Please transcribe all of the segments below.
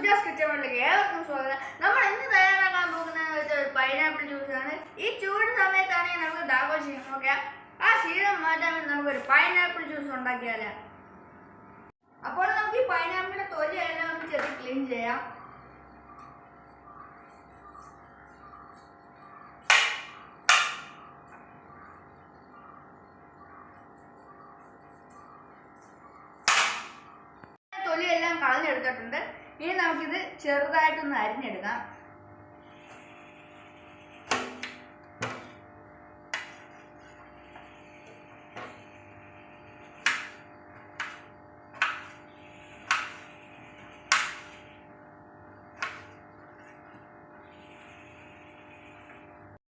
സുജാസ് കിച്ചണിലേക്ക് ഏവർക്കും സ്വാഗതം നമ്മൾ ഇന്ന് തയ്യാറാക്കാൻ പോകുന്നത് വെച്ചാൽ പൈനാപ്പിൾ ആണ് ഈ ചൂട് സമയത്താണെങ്കിൽ നമുക്ക് ദാഹം ക്ഷീണം ഒക്കെ ആ ക്ഷീണം മാറ്റാൻ വേണ്ടി നമുക്കൊരു പൈനാപ്പിൾ ജ്യൂസ് ഉണ്ടാക്കിയാലോ അപ്പോൾ നമുക്ക് ഈ പൈനാപ്പിളിന്റെ തൊലിയെല്ലാം നമുക്ക് ചെറിയ ക്ലീൻ ചെയ്യാം തൊലിയെല്ലാം കളഞ്ഞെടുത്തിട്ടുണ്ട്. ഇനി നമുക്കിത് ചെറുതായിട്ടൊന്ന് അരിഞ്ഞെടുക്കാം.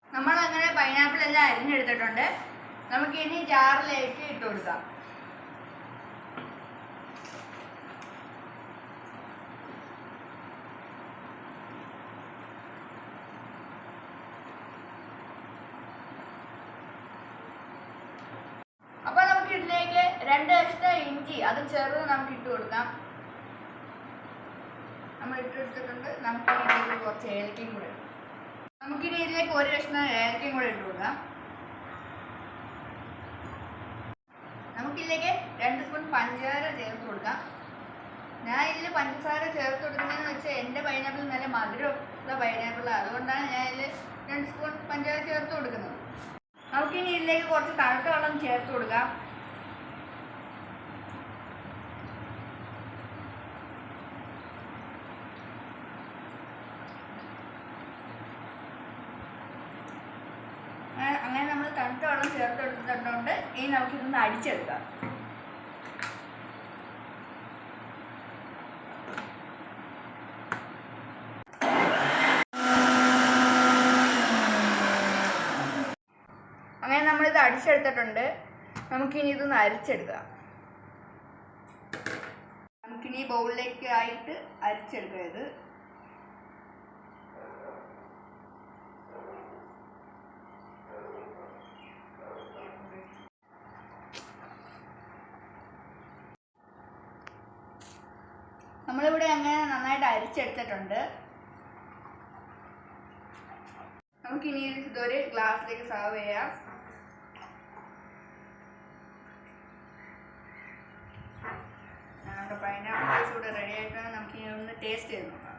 നമ്മളങ്ങനെ പൈനാപ്പിൾ എല്ലാം അരിഞ്ഞെടുത്തിട്ടുണ്ട്. നമുക്ക് ഇനി ജാറിലേക്ക് ഇട്ട് കൊടുക്കാം അപ്പൊ നമുക്ക് ഇതിലേക്ക് രണ്ട് എക്സ്ട്രാ ഇഞ്ചി. അത് ചെറുത് നമുക്ക് ഇട്ട് കൊടുക്കാം. നമ്മൾ ഇട്ടെടുത്തിട്ടുണ്ട് നമുക്ക് കുറച്ച് ഏലക്കയും കൂടെ. നമുക്കിനി ഇതിലേക്ക് ഒരു കഷ്ണം ഏലക്കയും കൂടെ ഇട്ട് കൊടുക്കാം. നമുക്കിതിലേക്ക് രണ്ട് സ്പൂൺ പഞ്ചസാര ചേർത്ത് കൊടുക്കാം. ഞാൻ ഇതിൽ പഞ്ചസാര ചേർത്ത് കൊടുക്കുന്നതെന്ന് വെച്ചാൽ എന്റെ പൈനാപ്പിൾ നല്ല മധുരമുള്ള പൈനാപ്പിളാണ് അതുകൊണ്ടാണ് ഞാൻ ഇതിൽ രണ്ട് സ്പൂൺ പഞ്ചസാര ചേർത്ത് കൊടുക്കുന്നത്. നമുക്കിനി ഇതിലേക്ക് കുറച്ച് തണുത്ത വെള്ളം ചേർത്ത് കൊടുക്കാം അങ്ങനെ- അങ്ങനെ നമ്മൾ തണുത്ത വെള്ളം ചേർത്ത് എടുത്തിട്ടുണ്ട് ഇനി നമുക്കിതൊന്ന് അടിച്ചെടുക്കാം. അങ്ങനെ നമ്മളിത് അടിച്ചെടുത്തിട്ടുണ്ട്. നമുക്കിനി ഇതൊന്ന് അരിച്ചെടുക്കാം. നമുക്കിനി ബൗളിലേക്ക് ആയിട്ട് അരിച്ചെടുക്കാം ഇത്. നമ്മളിവിടെ അങ്ങനെ നന്നായിട്ട് അരിച്ചെടുത്തിട്ടുണ്ട്. നമുക്കിനി ഇതൊരു ഗ്ലാസ്സിലേക്ക് സെർവ് ചെയ്യാം. പൈനാപ്പിൾ ജ്യൂസ് ഇവിടെ റെഡി ആയിട്ടാണ് നമുക്ക് ഇനി ഒന്ന് ടേസ്റ്റ് ചെയ്ത് നോക്കാം.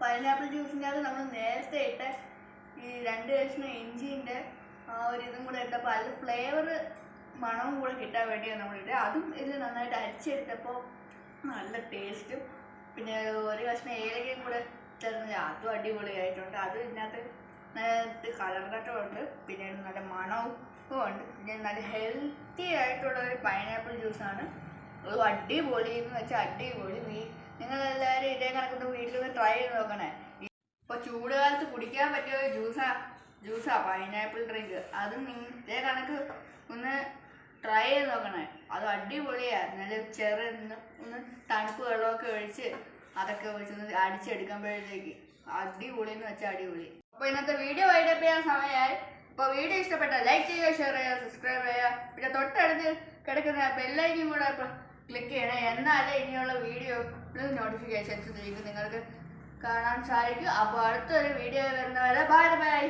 പൈനാപ്പിൾ ജ്യൂസിന്റെ അത് നമ്മൾ നേരത്തെ ഇട്ട ഈ രണ്ട് കഷ്ണം ഇഞ്ചിന്റെ ആ ഒരു ഇതും കൂടെ ഇട്ടപ്പോൾ അതിൽ ഫ്ലേവർ മണവും കൂടെ കിട്ടാൻ വേണ്ടിയാണ് നമ്മളിട്ട് അതും ഇതിൽ നന്നായിട്ട് അരിച്ചെടുത്തപ്പോൾ നല്ല ടേസ്റ്റും പിന്നെ ഒരു കഷ്ണം ഏലക്കയും കൂടെ ചേർന്ന് അതും അടിപൊളിയായിട്ടുണ്ട്. അത് ഇതിനകത്ത് കളർ കട്ടമുണ്ട് പിന്നെ നല്ല മണവും ഉണ്ട്. പിന്നെ നല്ല ഹെൽത്തി ആയിട്ടുള്ള ഒരു പൈനാപ്പിൾ ജ്യൂസാണ് അത് അടിപൊളി എന്ന് വെച്ചാൽ അടിപൊളി നീ. നിങ്ങളെല്ലാവരും ഇതേ കണക്കൊന്ന് നിന്ന് ട്രൈ ചെയ്ത് നോക്കണേ. ഇപ്പോൾ ചൂടുകാലത്ത് കുടിക്കാൻ പറ്റിയ ജ്യൂസാ ജ്യൂസാ പൈനാപ്പിൾ ഡ്രിങ്ക് അത് നിങ്ങൾ ഇതേ കണക്ക് ഒന്ന് ട്രൈ ചെയ്ത് നോക്കണേ. അത് അടിപൊളിയാണ് നല്ല ചെറു ഒന്ന് തണുപ്പ് വെള്ളമൊക്കെ ഒഴിച്ച് അതൊക്കെ ഒഴിച്ചൊന്ന് അടിച്ചെടുക്കുമ്പോഴത്തേക്ക്. അടിപൊളി എന്ന് വെച്ചാൽ അടിപൊളി. അപ്പോൾ ഇന്നത്തെ വീഡിയോ വൈഡപ്പ് ചെയ്യാൻ സമയമായി അപ്പോൾ വീഡിയോ ഇഷ്ടപ്പെട്ട ലൈക്ക് ചെയ്യുക ഷെയർ ചെയ്യുക സബ്സ്ക്രൈബ് ചെയ്യുക. പിന്നെ തൊട്ടടുത്ത് കിടക്കുന്ന ബെല്ലൈക്കും കൂടെ ക്ലിക്ക് ചെയ്യണം. എന്നാലേ ഇനിയുള്ള വീഡിയോ നോട്ടിഫിക്കേഷൻസ് നിങ്ങൾക്ക് നിങ്ങൾക്ക് കാണാൻ സാധിക്കും. അപ്പോൾ അടുത്തൊരു വീഡിയോ വരുന്ന വരെ ബൈ ബൈ